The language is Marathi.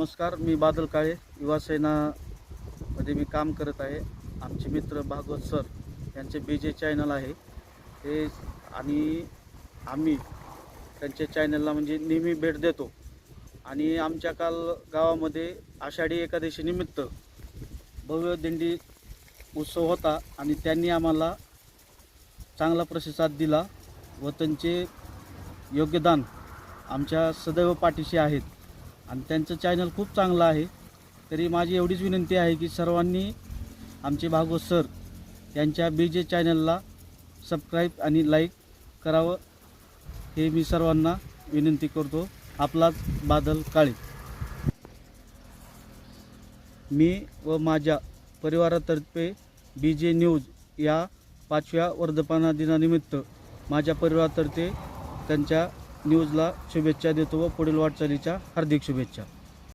नमस्कार मी बादल काळे युवासेनामध्ये मी काम करत आहे. आमचे मित्र भागवत सर यांचे बी जे चॅनल आहे. ते आणि आम्ही त्यांच्या चॅनलला म्हणजे नेहमी भेट देतो. आणि आमच्या काल गावामध्ये आषाढी एकादशी निमित्त भव्य दिंडी उत्सव होता आणि त्यांनी आम्हाला चांगला प्रतिसाद दिला व त्यांचे योगदान आमच्या सदैव पाठीशी आहेत. आणि त्यांचं चॅनल खूप चांगलं आहे. तरी माझी एवढीच विनंती आहे की सर्वांनी आमचे भागवत सर यांच्या बी जे चॅनलला सबस्क्राईब आणि लाईक करावं. हे मी सर्वांना विनंती करतो. आपलाच बादल काळे. मी व माझ्या परिवारातर्फे बी जे न्यूज या पाचव्या वर्धपाना दिनानिमित्त माझ्या परिवारातर्फे त्यांच्या न्यूजला शुभेच्छा देतो व पुढील वाटचालीच्या हार्दिक शुभेच्छा.